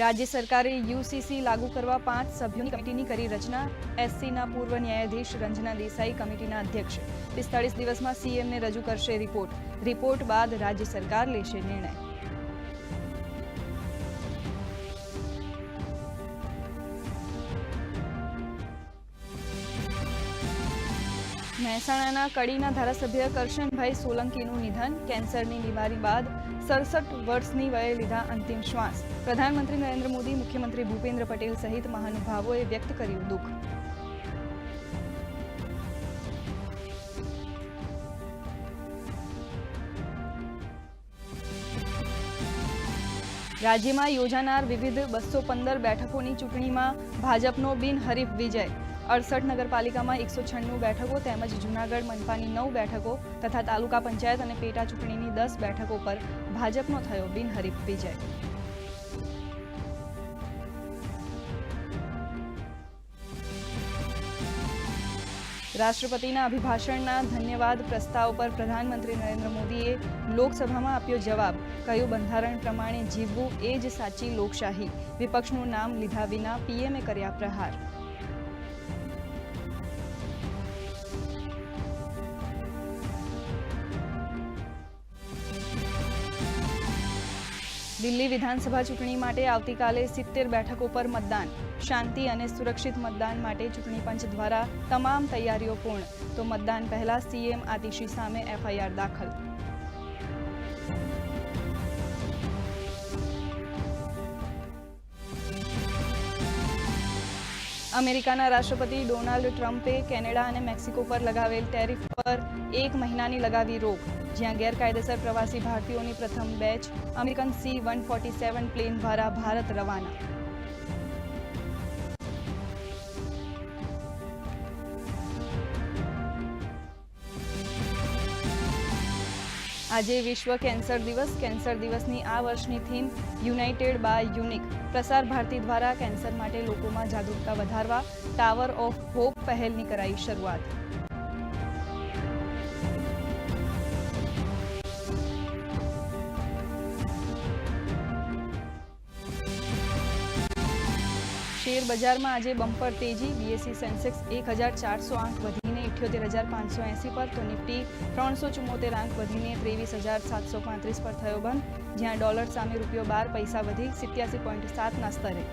રાજ્ય સરકારે યુસીસી લાગુ કરવા પાંચ સભ્યોની કમિટીની કરી રચના. એસસીના પૂર્વ ન્યાયાધીશ રંજના દેસાઈ કમિટીના અધ્યક્ષ. પિસ્તાળીસ દિવસમાં સીએમને રજૂ કરશે રિપોર્ટ. રિપોર્ટ બાદ રાજ્ય સરકાર લેશે નિર્ણય. મહેસાણાના કડીના ધારાસભ્ય કરશનભાઈ સોલંકીનું નિધન, કેન્સરની બીમારી બાદ સડસઠ વર્ષની વયે લીધા અંતિમ શ્વાસ. પ્રધાનમંત્રી નરેન્દ્ર મોદી, મુખ્યમંત્રી ભૂપેન્દ્ર પટેલ સહિત મહાનુભાવોએ વ્યક્ત કર્યું દુઃખ. રાજ્યમાં યોજાનાર વિવિધ બસો પંદર બેઠકોની ચૂંટણીમાં ભાજપનો બિનહરીફ વિજય. અડસઠ નગરપાલિકામાં એકસો છન્નું બેઠકો તેમજ જૂનાગઢ મનપાની નવ બેઠકો તથા તાલુકા પંચાયત અને પેટા ચૂંટણીની દસ બેઠકો પર ભાજપનો થયો બિનહરીફ વિજય. રાષ્ટ્રપતિના અભિભાષણના ધન્યવાદ પ્રસ્તાવ પર પ્રધાનમંત્રી નરેન્દ્ર મોદીએ લોકસભામાં આપ્યો જવાબ. કહ્યું, બંધારણ પ્રમાણે જીવવું એ જ સાચી લોકશાહી. વિપક્ષનું નામ લીધા વિના પીએમએ કર્યા પ્રહાર. દિલ્હી વિધાનસભા ચૂંટણી માટે આવતીકાલે સિત્તેર બેઠકો પર મતદાન. શાંતિ અને સુરક્ષિત મતદાન માટે ચૂંટણી પંચ દ્વારા તમામ તૈયારીઓ પૂર્ણ. તો મતદાન પહેલા સીએમ આતિશી સામે એફઆઈઆર દાખલ. અમેરિકાના રાષ્ટ્રપતિ ડોનાલ્ડ ટ્રમ્પે કેનેડા અને મેક્સિકો પર લગાવેલ ટેરિફ પર એક મહિનાની લગાવી રોક, જ્યાં ગેરકાયદેસર પ્રવાસી ભારતીયોની પ્રથમ batch American C one forty seven plane દ્વારા ભારત રવાના. આજે વિશ્વ કેન્સર દિવસ. કેન્સર દિવસની આ વર્ષની theme, United by unique. Prasar Bharati દ્વારા કેન્સર માટે લોકોમાં જાગૃતતા વધારવા, ટાવર ઓફ હોપ પહેલની કરાઈ શરૂઆત. શેર બજારમાં આજે બમ્પર તેજી. બીએસસી સેન્સેક્સ એક હજાર ચારસો આંક વધીને ઇઠ્યોતેર હજાર પાંચસો એંસી પર તો નિફ્ટી ત્રણસો ચુમ્મોતેર આંક વધીને ત્રેવીસ હજાર સાતસો પાંત્રીસ પર થયો બંધ, જ્યાં ડોલર સામે રૂપિયો બાર પૈસા વધી સિત્યાસી પોઈન્ટ સાતના સ્તરે.